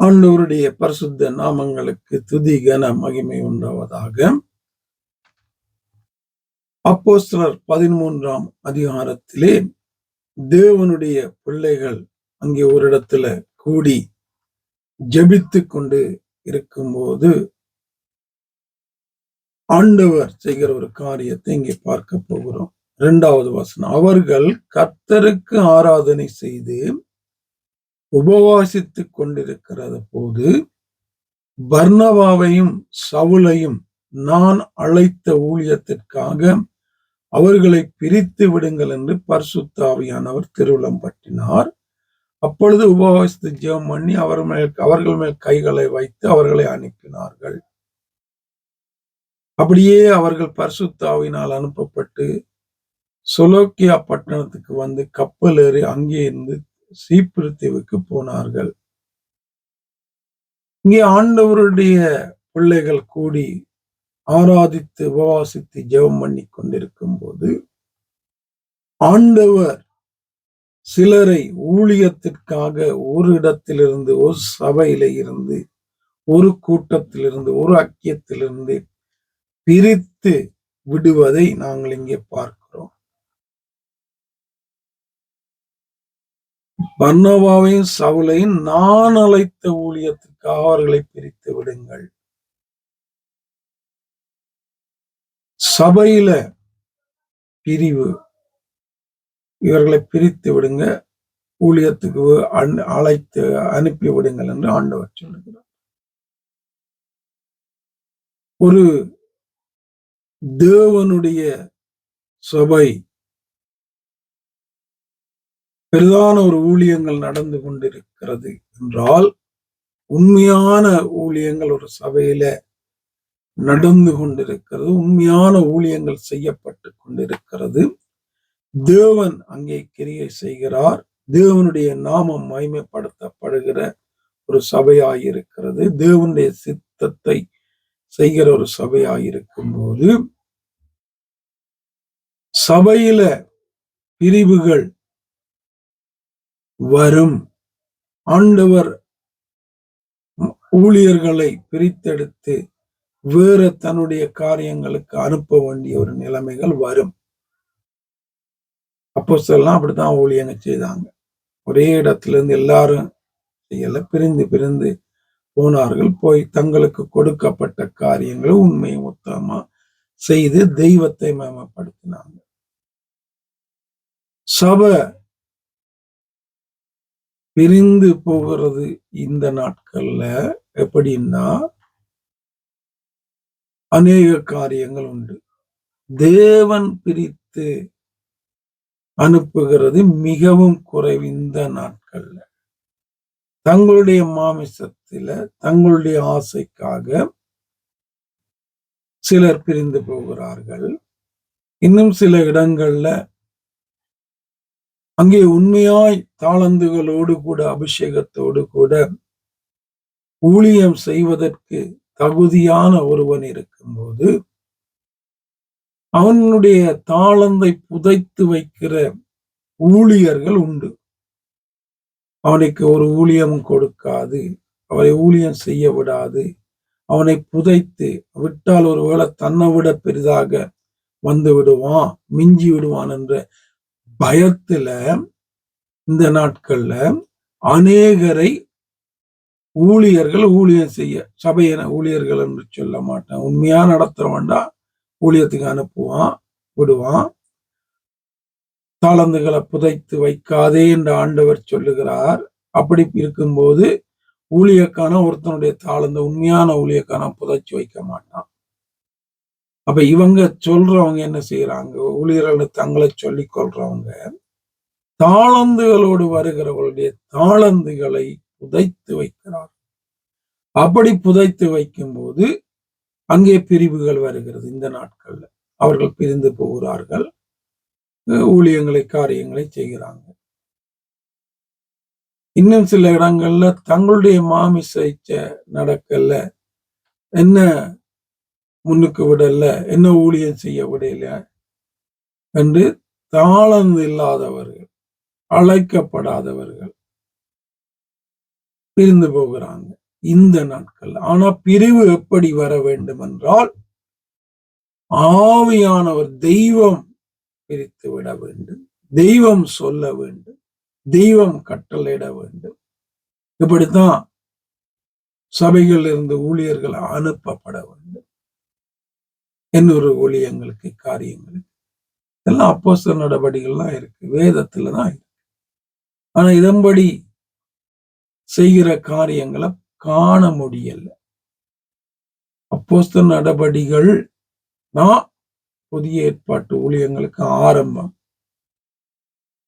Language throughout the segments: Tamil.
ஆண்டவருடைய பரிசுத்த நாமங்களுக்கு துதி கன மகிமை உண்டாவதாக. அப்போஸ்தலர் பதிமூன்றாம் அதிகாரத்திலே தேவனுடைய பிள்ளைகள் அங்கே ஒரு இடத்துல கூடி ஜெபித்து கொண்டு இருக்கும்போது ஆண்டவர் செய்கிற ஒரு காரியத்தை இங்கே பார்க்க போகிறோம். இரண்டாவது வசனம் அவர்கள் கர்த்தருக்கு ஆராதனை செய்து உபவாசித்துக் கொண்டிருக்கிறது போது பர்ணவாவையும் சவுலையும் நான் அழைத்த ஊழியத்திற்காக அவர்களை பிரித்து விடுங்கள் என்று பர்சுத்தாவியானவர் திருவிழம் பற்றினார். அப்பொழுது உபவாசித்து ஜெபம் பண்ணி அவர் மேல் அவர்கள் மேல் கைகளை வைத்து அவர்களை அனுப்பினார்கள். அப்படியே அவர்கள் பர்சுத்தாவினால் அனுப்பப்பட்டு சொலோக்கியா பட்டணத்துக்கு வந்து கப்பல் ஏறி அங்கே இருந்து சீப்பிருத்தீவுக்கு போனார்கள். இங்கே ஆண்டவருடைய பிள்ளைகள் கூடி ஆராதித்து உபவாசித்து ஜெபம் பண்ணி கொண்டிருக்கும் போது ஆண்டவர் சிலரை ஊழியத்திற்காக ஒரு இடத்திலிருந்து ஒரு சபையில இருந்து ஒரு கூட்டத்திலிருந்து ஒரு அக்கியத்திலிருந்து பிரித்து விடுவதை நாங்கள் இங்கே பார்க்கிறோம். பர்னவாவையும் சவுலையும் நான் அழைத்த ஊழியத்துக்காக அவர்களை பிரித்து விடுங்கள். சபையில பிரிவு. இவர்களை பிரித்து விடுங்க. ஊழியத்துக்கு அழைத்து அனுப்பி விடுங்கள் என்று ஆண்டவர் சொல்லுகிறார். ஒரு தேவனுடைய சபை பெரிதான ஒரு ஊழியங்கள் நடந்து கொண்டிருக்கிறது என்றால் உண்மையான ஊழியங்கள் ஒரு சபையில நடந்து கொண்டிருக்கிறது உண்மையான ஊழியங்கள் செய்யப்பட்டு கொண்டிருக்கிறது. தேவன் அங்கே கிரியை செய்கிறார். தேவனுடைய நாமம் மகிமைப்படுத்தப்படுகிற ஒரு சபையாயிருக்கிறது. தேவனுடைய சித்தத்தை செய்கிற ஒரு சபையாயிருக்கும் போது சபையில பிரிவுகள் வரும். ஆண்டவர் ஊழியர்களை பிரித்தெடுத்து வேறு தன்னுடைய காரியங்களுக்கு அனுப்ப வேண்டிய ஒரு நிலைமைகள் வரும். அப்போ சொல்லலாம் அப்படித்தான் ஊழியங்க செய்தாங்க. ஒரே இடத்துல இருந்து எல்லாரும் செய்யல பிரிந்து பிரிந்து போனார்கள். போய் தங்களுக்கு கொடுக்கப்பட்ட காரியங்களை உண்மை மொத்தமா செய்து தெய்வத்தை மேம்படுத்தினாங்க சபை பிரிந்து போகிறது இந்த நாட்கள்ல எப்படின்னா அநேக காரியங்கள் உண்டு. தேவன் பிரித்து அனுப்புகிறது மிகவும் குறைவு இந்த நாட்கள்ல. தங்களுடைய மாமிசத்துல தங்களுடைய ஆசைக்காக சிலர் பிரிந்து போகிறார்கள். இன்னும் சில இடங்கள்ல அங்கே உண்மையாய் தாளந்துகளோடு கூட அபிஷேகத்தோடு கூட ஊழியம் செய்வதற்கு தகுதியான ஒருவன் இருக்கும்போது அவனுடைய தாளந்தை புதைத்து வைக்கிற ஊழியர்கள் உண்டு. அவனுக்கு ஒரு ஊழியம் கொடுக்காது அவரை ஊழியம் செய்ய விடாது. அவனை புதைத்து விட்டால் ஒருவேளை தன்னை விட பெரிதாக வந்து விடுவான் மிஞ்சி விடுவான் என்ற பயத்துல இந்த நாட்கள்ல அநேகரை ஊழியர்கள் ஊழியம் செய்ய சபையின ஊழியர்கள் என்று சொல்ல மாட்டேன். உண்மையா நடத்துறவன்டா ஊழியத்துக்கு அனுப்புவான் விடுவான். தாளந்துகளை புதைத்து வைக்காதே என்று ஆண்டவர் சொல்லுகிறார். அப்படி இருக்கும்போது ஊழியக்கான ஒருத்தனுடைய தாளந்த உண்மையான ஊழியக்கான புதைச்சு வைக்க மாட்டான். அப்ப இவங்க சொல்றவங்க என்ன செய்யறாங்க ஊழியர்கள் தங்களை சொல்லிக் கொள்றவங்க தாளந்துகளோடு வருகிறவர்களுடைய தாளந்துகளை புதைத்து வைக்கிறார் அப்படி புதைத்து வைக்கும் போது அங்கே பிரிவுகள் வருகிறது. இந்த நாட்கள்ல அவர்கள் பிரிந்து போகிறார்கள். ஊழியங்களை காரியங்களை செய்கிறாங்க. இன்னும் சில இடங்கள்ல தங்களுடைய மாமிச நடக்கல என்ன முன்னுக்கு விடல. என்ன ஊழியம் செய்ய விடல? என்று தாளந்து இல்லாதவர்கள் அழைக்கப்படாதவர்கள் பிரிந்து போகிறாங்க இந்த நாட்கள். ஆனா பிரிவு எப்படி வர வேண்டும் என்றால் ஆவியானவர் தெய்வம் பிரித்து விட வேண்டும் தெய்வம் சொல்ல வேண்டும் தெய்வம் கட்டளையிட வேண்டும். இப்படித்தான் சபைகளில் இருந்து ஊழியர்கள் அனுப்பப்பட வேண்டும். இன்னொரு ஊழியங்களுக்கு காரியங்களுக்கு இதெல்லாம் அப்போச நடவடிக்கைகள்லாம் இருக்கு. வேதத்துல தான் இருக்கு. ஆனா இதன்படி செய்கிற காரியங்களை காண முடியல. அப்போஸ்த நடவடிகள் தான் புதிய ஏற்பாட்டு ஊழியங்களுக்கு ஆரம்பம்.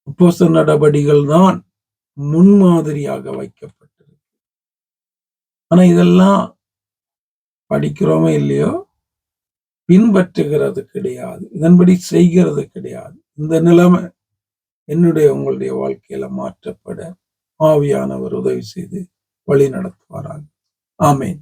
அப்போஸ்த நடவடிகள் தான் முன்மாதிரியாக வைக்கப்பட்டிருக்கு. ஆனா இதெல்லாம் படிக்கிறோமே இல்லையோ? பின்பற்றுகிறது கிடையாது. இதன்படி செய்கிறது கிடையாது. இந்த நிலைமை என்னுடைய உங்களுடைய வாழ்க்கையில மாற்றப்பட ஆவியானவர் உதவி செய்து வழி நடத்துவாராங்க ஆமேன்.